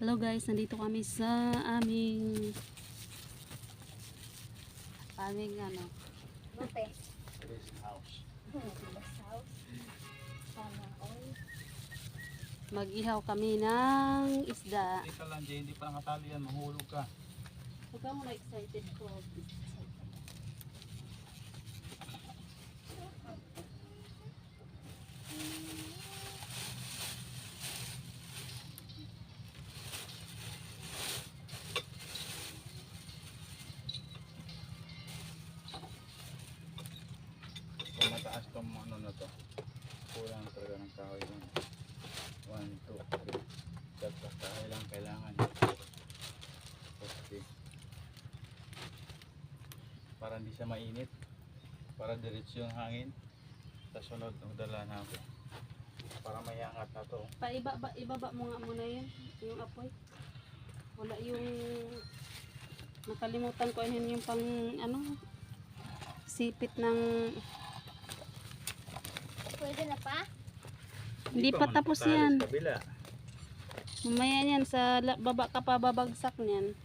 Hello guys, nandito kami sa aming aming ano, Lote. House. Mag-ihaw kami ng isda. Hindi ka lang, Jay, hindi pa nakatali yan, mahulog ka. Huwag ka muna excited ko. Kung mataas tong ano na to, kulang talaga ng kahoy yan. 1, 2, 3. Tatlo kahoy lang kailangan. Okay. Para hindi siya mainit. Para diretso yung hangin. Sa sunod, magdala na ako. Para may angat na to. Paibaba, ibaba mo nga muna yun, yung apoy. Wala yung nakalimutan ko yun yung pang ano sipit ng Pwede na pa? Hindi pa man tapos yan. Kabila. mamaya niyan sa baba ka pa babagsak niyan.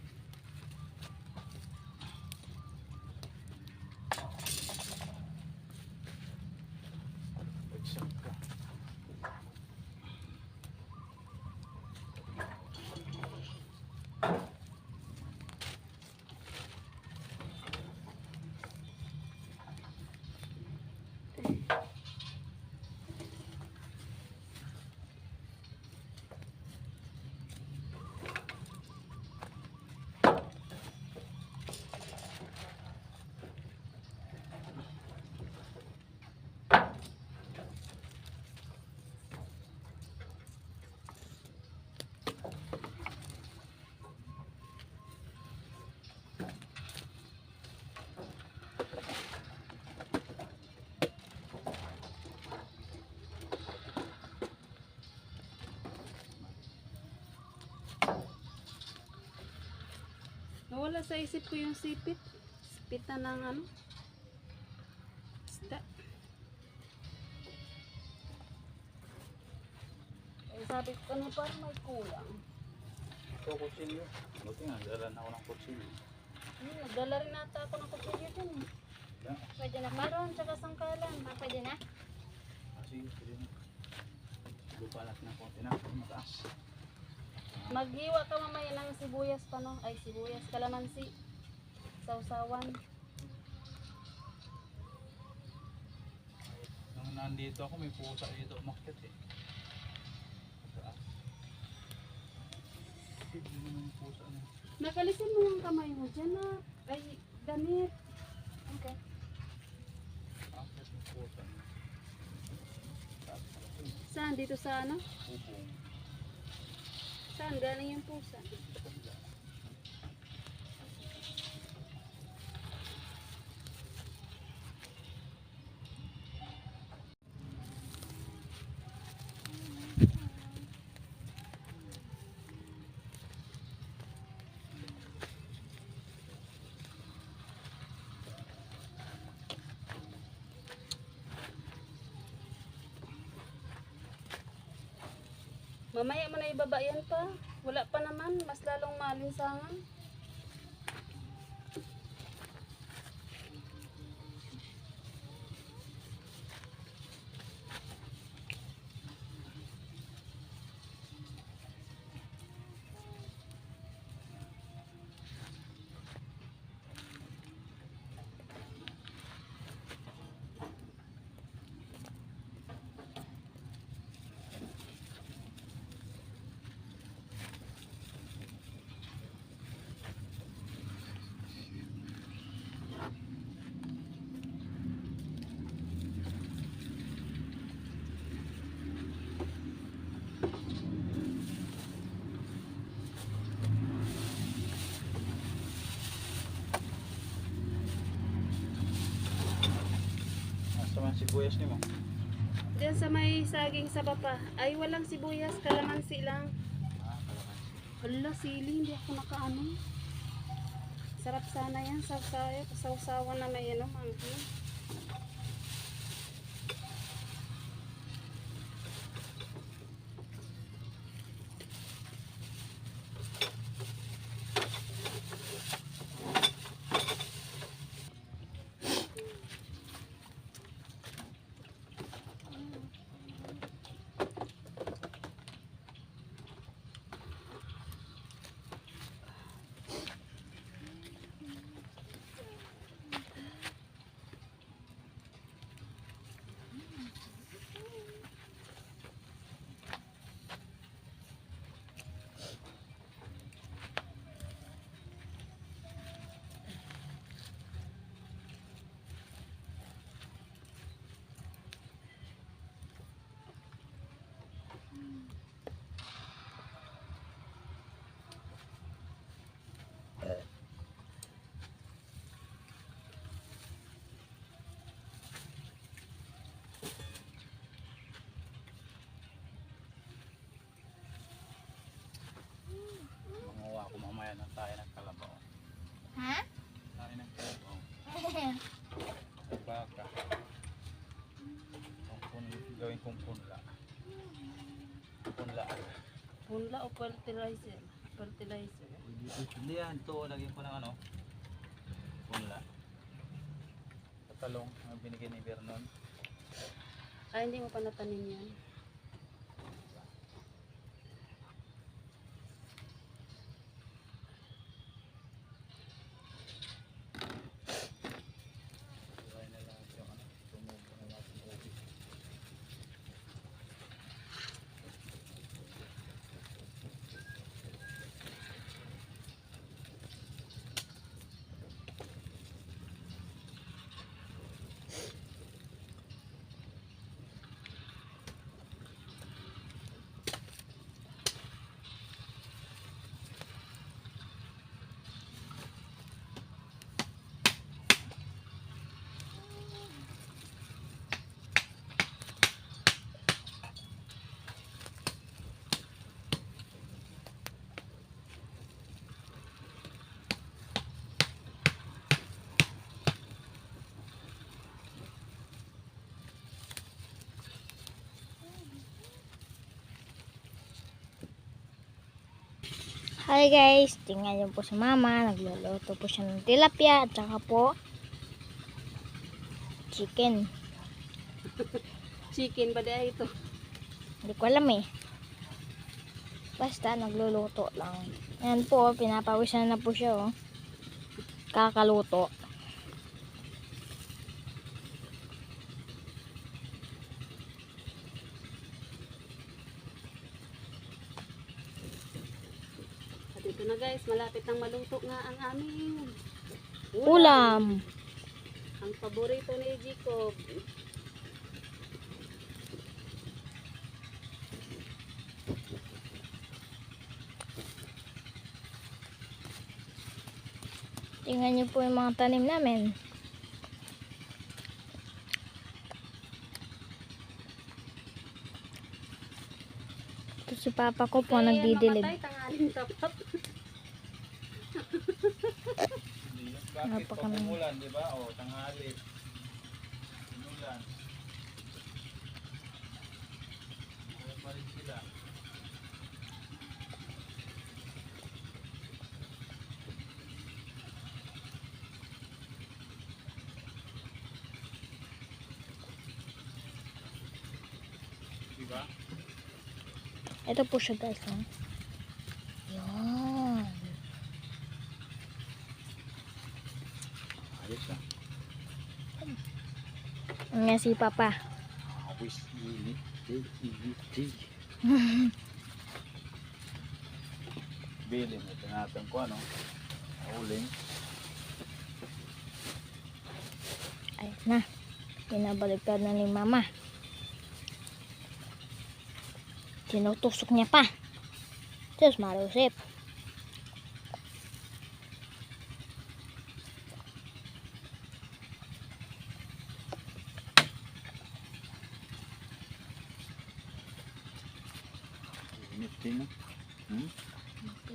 Nawala sa isip ko yung sipit. Sipit na ng ano. Isda. Eh, sabi ko ano parang may kulang. Ito, kutsilyo. Buti nga, dala na ako ng kutsilyo. Hmm, nagdala rin nata ako ng kutsilyo eh. Yan. Pwede na pa? Maroon, tsaka sangkalan. Ah, pwede na? Ah, sige, pwede na. Bubalat na konti na. Mataas. Maghiwa ka mamaya ng sibuyas pa no? Ay, sibuyas, kalamansi. Sausawan. Nung nandito ako, may pusa dito umakyat eh. Nakalisin mo yung kamay mo dyan na. Ay, damit. Okay. Saan? Dito sa ano? Bubong. Saan? Galing yung pusa. Mamaya mo na ibaba yan pa. Wala pa naman. Mas lalong malinsangan. Sibuyas ni mo. Diyan sa may saging sa baba. Ay, walang sibuyas. Kalamansi lang. Hala, sili. Hindi ako nakaano. Sarap sana yan. Sausaw, sausawan na may ano. Manghang. Punla o fertilizer? Fertilizer. Hindi yan. Ito, lagyan ko ng ano. Punla. Patalong ang binigay ni Vernon. Ay, hindi mo pa natanim yan. Buhay na lahat yung ano. Tumubo na lahat ng ubi. Hi guys, tingnan niyo po si mama. Nagluluto po siya ng tilapia at saka po chicken. Chicken ba dahil ito? Hindi ko alam eh. Basta nagluluto lang. Ayan po, pinapawisan na po siya oh. Kakaluto. Ito na guys, malapit nang maluto nga ang aming Ulam. Ang paborito ni Jacob. Tingnan niyo po yung mga tanim namin. Ito si papa ko po Kaya nagdidilig. tanghalin tapat. Bakit pag umulan, di ba? O, tanghali. Umulan. Wala pa rin sila. Di ba? Ito po siya guys. Oh. Yan. Ayos ah. Ang nga si papa. Awis init. Init. Bilin, ito natin ko ano. Uling. Ayun na. Pinabaligtad na ni mama. Tinutusok niya pa. Diyos marusip. Init din ah. Hmm?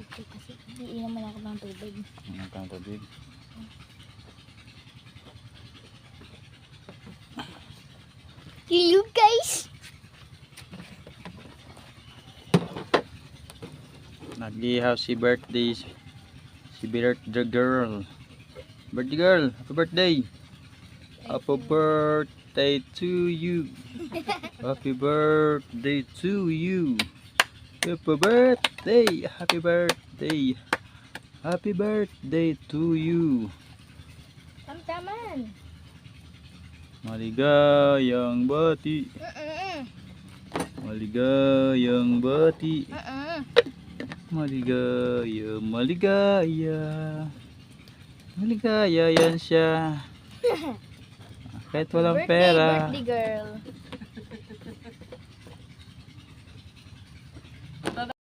Kasi iinom mo ako ng tubig. Ano kang tubig? You guys! Naglihaw si birthday. Si birthday girl. Birthday girl, happy birthday. Happy birthday to you. Happy birthday to you. Happy birthday, happy birthday. Happy birthday to you. Tamtaman! Maligayang bati. Mm-mm. Maligayang bati. Mm-mm. Maligaya, maligaya. Maligaya yan siya. Kahit walang Birthday, pera. birthday girl.